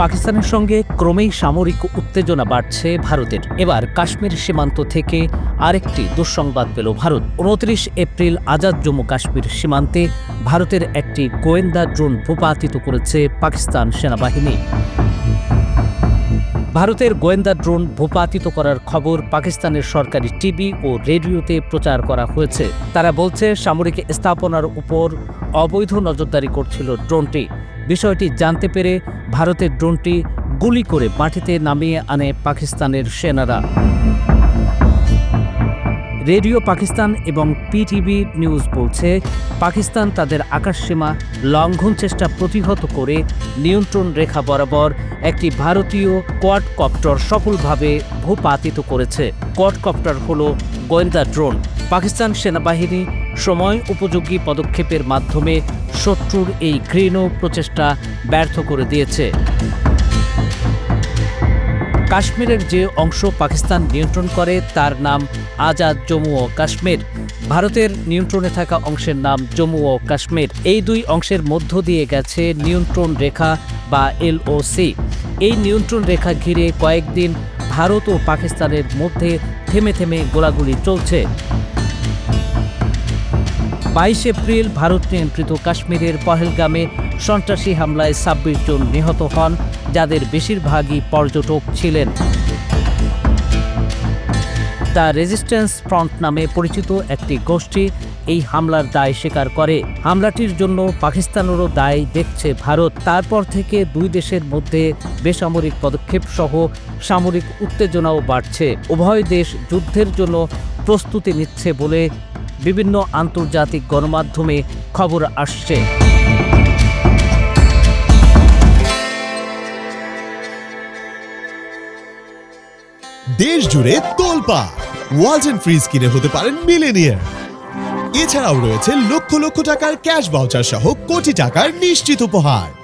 পাকিস্তানের সঙ্গে ক্রমেই সামরিক উত্তেজনা বাড়ছে ভারতের। এবার কাশ্মীর সীমান্ত থেকে আরেকটি দুঃসংবাদ পেল ভারত। উনত্রিশ এপ্রিল আজাদ জম্মু কাশ্মীর সীমান্তে ভারতের একটি গোয়েন্দা ড্রোন ভূপাতিত করেছে পাকিস্তান সেনাবাহিনী। ভারতের গোয়েন্দা ড্রোন ভূপাতিত করার খবর পাকিস্তানের সরকারি টিভি ও রেডিওতে প্রচার করা হয়েছে। তারা বলছে, সামরিক স্থাপনার উপর অবৈধ নজরদারি করছিল ড্রোনটি। বিষয়টি জানতে পেরে ভারতের ড্রোনটি গুলি করে মাটিতে নামিয়ে আনে পাকিস্তানের সেনারা। রেডিও পাকিস্তান এবং পিটিভি নিউজ বলছে, পাকিস্তান তাদের আকাশসীমা লঙ্ঘন চেষ্টা প্রতিহত করে নিয়ন্ত্রণ রেখা বরাবর একটি ভারতীয় কোয়াডকপ্টার সফলভাবে ভূপাতিত করেছে। কোয়াডকপ্টার হল গোয়েন্দা ড্রোন। পাকিস্তান সেনাবাহিনী সময় উপযোগী পদক্ষেপের মাধ্যমে শত্রুর এই ঘৃণ প্রচেষ্টা ব্যর্থ করে দিয়েছে। কাশ্মীরের যে অংশ পাকিস্তান নিয়ন্ত্রণ করে, তার নাম আজাদ জম্মু ও কাশ্মীর। ভারতের নিয়ন্ত্রণে থাকা অংশের নাম জম্মু ও কাশ্মীর। এই দুই অংশের মধ্য দিয়ে গেছে নিয়ন্ত্রণ রেখা বা এলওসি এই নিয়ন্ত্রণ রেখা ঘিরে কয়েকদিন ভারত ও পাকিস্তানের মধ্যে থেমে থেমে গোলাগুলি চলছে। বাইশ এপ্রিল ভারত নিয়ন্ত্রিত কাশ্মীরের পহেলগামে সন্ত্রাসী হামলায় ছাব্বিশ জন নিহত হন, যাদের বেশিরভাগই পর্যটক ছিলেন। দ্য রেজিস্ট্যান্স ফ্রন্ট নামে পরিচিত একটি গোষ্ঠী এই হামলার দায় স্বীকার করে। হামলাটির জন্য পাকিস্তানেরও দায় দেখছে ভারত। তারপর থেকে দুই দেশের মধ্যে বেসামরিক পদক্ষেপ সহ সামরিক উত্তেজনাও বাড়ছে। উভয় দেশ যুদ্ধের জন্য প্রস্তুতি নিচ্ছে বলে বিভিন্ন আন্তর্জাতিক গণমাধ্যমে খবর আসছে। দেশ জুড়ে তোলপা ওয়ালটন ফ্রিজ কিনে হতে পারেন মিলেনিয়ার এছাড়াও রয়েছে লক্ষ লক্ষ টাকার ক্যাশ ভাউচার সহ কোটি টাকার নিশ্চিত উপহার।